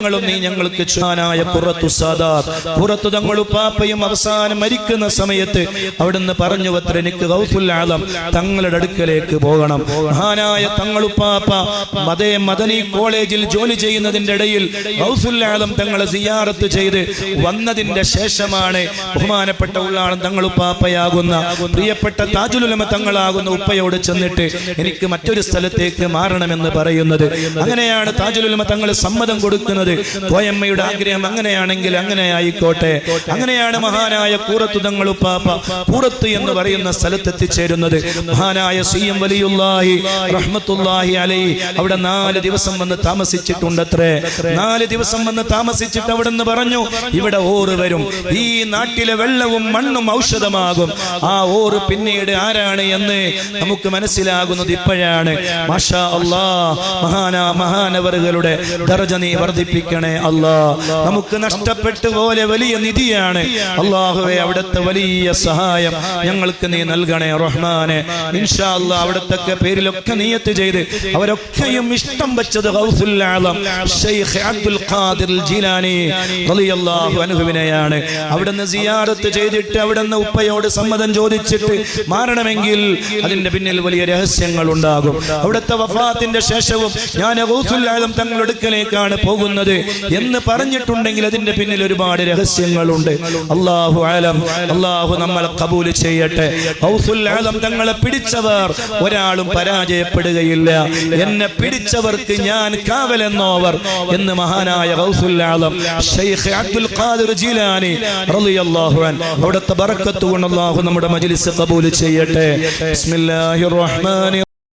നീ ഞങ്ങൾക്ക് ചാനായ പുറത്തു സാദാർ. പുറത്തു തങ്ങളും പാപ്പയും അവസാനം മരിക്കുന്ന സമയത്ത് അവിടുന്ന് പറഞ്ഞു അത്ര എനിക്ക് ആലം തങ്ങളുടെ അടുക്കലേക്ക് പോകണം. മഹാനായ തങ്ങളുപ്പാപ്പ മതേ മദനി കോളേജിൽ ജോലി ചെയ്യുന്നതിന്റെ ഇടയിൽ ആലം തങ്ങളെ സിയാറത്ത് ചെയ്ത് വന്നതിന്റെ ശേഷമാണ് ബഹുമാനപ്പെട്ട ഉള്ളാളം തങ്ങളുപ്പാപ്പയാകുന്ന പ്രിയപ്പെട്ട താജുലുലമ തങ്ങളാകുന്ന ഉപ്പയോട് ചെന്നിട്ട് എനിക്ക് മറ്റൊരു സ്ഥലത്തേക്ക് മാറണമെന്ന് പറയുന്നത്. അങ്ങനെയാണ് താജുലുലമ തങ്ങൾ സമ്മതം കൊടുക്കുന്നത്. കോയമ്മയുടെ ആഗ്രഹം അങ്ങനെയാണെങ്കിൽ അങ്ങനെ ആയിക്കോട്ടെ. അങ്ങനെയാണ് മഹാനായ കൂറത്തു തങ്ങളുപ്പാപ്പ കൂറത്ത് എന്ന് പറയുന്ന സ്ഥലത്ത് എത്തിച്ചേരുന്നത് മഹാനായ സി എം വലിയുല്ലാഹി റഹ്മത്തുല്ലാഹി അലൈ അവിടെ നാല് ദിവസം വന്ന് താമസിച്ചിട്ടുണ്ടത്രേ. നാല് ദിവസം വന്ന് താമസിച്ചിട്ട് അവിടെ നിന്ന് പറഞ്ഞു ഇവിടെ ഓറ് വരും. ഈ നാട്ടിലെ വെള്ളവും മണ്ണും ഔഷധമാകും. ആ ഓറ് പിന്നീട് ആരാണ് എന്ന് നമുക്ക് മനസ്സിലാകുന്നത് ഇപ്പോഴാണ്. മാഷാ അള്ളാ മഹാന മഹാനവറുകളുടെ ദർജ നീ വർദ്ധിപ്പിക്കണേ അല്ലാ. നമുക്ക് നഷ്ടപ്പെട്ടു പോലെ വലിയ നിധിയാണ്. അള്ളാഹുവെ അവിടുത്തെ വലിയ സഹായം ഞങ്ങൾക്ക് നീ നൽകണേ റഹ്മാനെ. ഇൻഷാ അവിടുത്തെ പേരിലൊക്കെ നീയത്ത് ചെയ്ത് അവരൊക്കെയും ഇഷ്ടം വെച്ചത് അബ്ദുൽ ഖാദിർ ജീലാനി അവിടുന്ന് സിയാറത്ത് ചെയ്തിട്ട് അവിടുന്ന് ഉപ്പയോട് സമ്മതം ചോദിച്ചിട്ട് മാറണമെങ്കിൽ അതിന്റെ പിന്നിൽ വലിയ രഹസ്യങ്ങൾ ഉണ്ടാകും. അവിടുത്തെ വഫാത്തിന്റെ ശേഷവും ഞാൻ തങ്ങളുടെ അടുക്കലേക്കാണ് പോകുന്നത്. എന്ന് പറഞ്ഞിട്ടുണ്ടെങ്കിൽ അതിന്റെ പിന്നിൽ ഒരുപാട് രഹസ്യങ്ങളുണ്ട്. അള്ളാഹു ആലം അള്ളാഹു നമ്മൾ കബൂൽ ചെയ്യട്ടെ. ഹൗസുൽ ആലം തങ്ങളെ പിടിച്ചവർ ഒരാളും പരാജയപ്പെടുകയില്ല. എന്നെ പിടിച്ചവർക്ക് ഞാൻ കാവലെന്നോവർ എന്ന് മഹാനായ ഹൗസുൽ ആലം ഷെയ്ഖ് അബ്ദുൽ ഖാദിർ ജീലാനി റളിയല്ലാഹു അൻ അവിടുത്തെ ബറക്കത്ത് കൊണ്ട് അള്ളാഹു നമ്മുടെ മജ്ലിസ് കബൂൽ ചെയ്യട്ടെ. ബിസ്മില്ലാഹിർ റഹ്മാനിർ